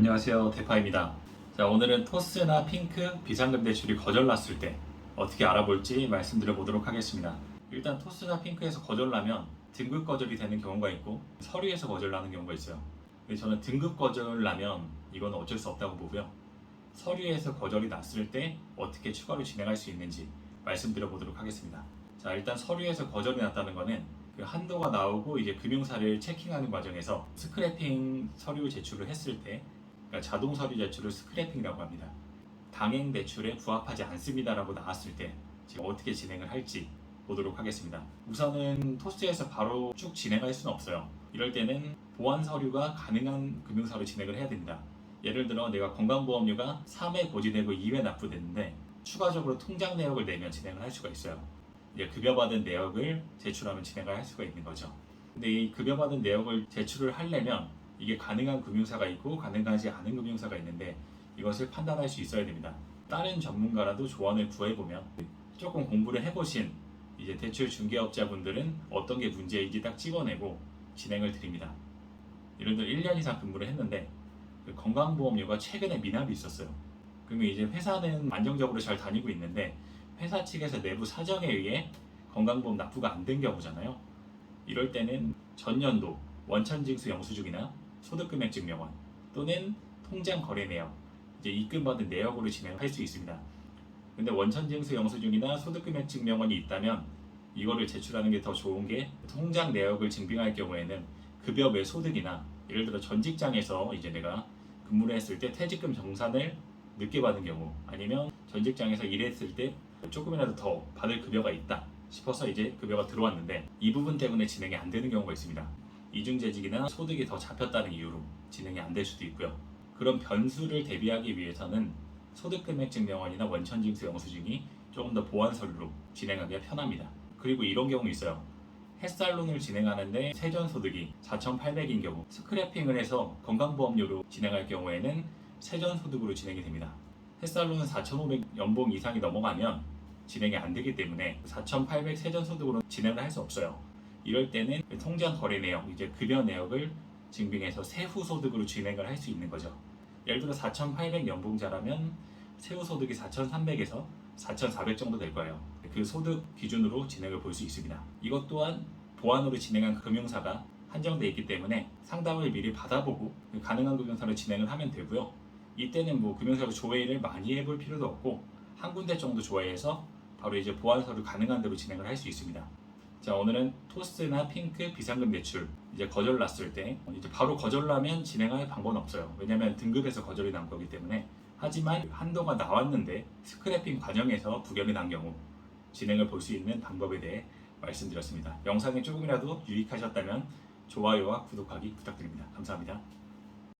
안녕하세요 대파입니다. 자 오늘은 토스나 핑크 비상금 대출이 거절났을 때 어떻게 알아볼지 말씀드려 보도록 하겠습니다. 일단 토스나 핑크에서 거절나면 등급 거절이 되는 경우가 있고 서류에서 거절나는 경우가 있어요. 저는 등급 거절나면 이건 어쩔 수 없다고 보고요. 서류에서 거절이 났을 때 어떻게 추가로 진행할 수 있는지 말씀드려 보도록 하겠습니다. 자 일단 서류에서 거절이 났다는 거는 그 한도가 나오고 이제 금융사를 체킹하는 과정에서 스크래핑 서류 제출을 했을 때 그러니까 자동 서류 제출을 스크래핑이라고 합니다. 당행 대출에 부합하지 않습니다라고 나왔을 때 지금 어떻게 진행을 할지 보도록 하겠습니다. 우선은 토스에서 바로 쭉 진행할 수는 없어요. 이럴 때는 보완 서류가 가능한 금융사로 진행을 해야 됩니다. 예를 들어 내가 건강보험료가 3회 고지되고 2회 납부됐는데 추가적으로 통장 내역을 내면 진행을 할 수가 있어요. 이제 급여받은 내역을 제출하면 진행을 할 수가 있는 거죠. 근데 이 급여받은 내역을 제출을 하려면 이게 가능한 금융사가 있고 가능하지 않은 금융사가 있는데 이것을 판단할 수 있어야 됩니다. 다른 전문가라도 조언을 구해보면 조금 공부를 해보신 이제 대출 중개업자분들은 어떤 게 문제인지 딱 찍어내고 진행을 드립니다. 예를 들어 1년 이상 근무를 했는데 그 건강보험료가 최근에 미납이 있었어요. 그러면 이제 회사는 안정적으로 잘 다니고 있는데 회사 측에서 내부 사정에 의해 건강보험 납부가 안 된 경우잖아요. 이럴 때는 전년도 원천징수 영수증이나 소득금액 증명원 또는 통장 거래 내역 이제 입금받은 내역으로 진행할 수 있습니다. 근데 원천징수 영수증이나 소득금액 증명원이 있다면 이거를 제출하는 게 더 좋은 게 통장 내역을 증빙할 경우에는 급여 외 소득이나 예를 들어 전 직장에서 이제 내가 근무를 했을 때 퇴직금 정산을 늦게 받은 경우 아니면 전 직장에서 일했을 때 조금이라도 더 받을 급여가 있다 싶어서 이제 급여가 들어왔는데 이 부분 때문에 진행이 안 되는 경우가 있습니다. 이중재직이나 소득이 더 잡혔다는 이유로 진행이 안 될 수도 있고요. 그런 변수를 대비하기 위해서는 소득금액 증명원이나 원천징수 영수증이 조금 더 보완 서류로 진행하기가 편합니다. 그리고 이런 경우 있어요. 햇살론을 진행하는데 세전 소득이 4,800인 경우 스크래핑을 해서 건강보험료로 진행할 경우에는 세전 소득으로 진행이 됩니다. 햇살론은 4,500 연봉 이상이 넘어가면 진행이 안 되기 때문에 4,800 세전 소득으로 진행을 할 수 없어요. 이럴 때는 통장 거래 내역, 이제 급여 내역을 증빙해서 세후 소득으로 진행을 할 수 있는 거죠. 예를 들어 4,800 연봉자라면 세후 소득이 4,300에서 4,400 정도 될 거예요. 그 소득 기준으로 진행을 볼 수 있습니다. 이것 또한 보안으로 진행한 금융사가 한정돼 있기 때문에 상담을 미리 받아보고 가능한 금융사로 진행을 하면 되고요. 이때는 뭐 금융사로 조회를 많이 해볼 필요도 없고 한 군데 정도 조회해서 바로 이제 보완서를 가능한 대로 진행을 할 수 있습니다. 자 오늘은 토스나 핑크 비상금 대출 이제 거절 났을 때 이제 바로 거절나면 진행할 방법은 없어요. 왜냐하면 등급에서 거절이 난 거기 때문에 하지만 한도가 나왔는데 스크래핑 과정에서 부결이 난 경우 진행을 볼 수 있는 방법에 대해 말씀드렸습니다. 영상이 조금이라도 유익하셨다면 좋아요와 구독하기 부탁드립니다. 감사합니다.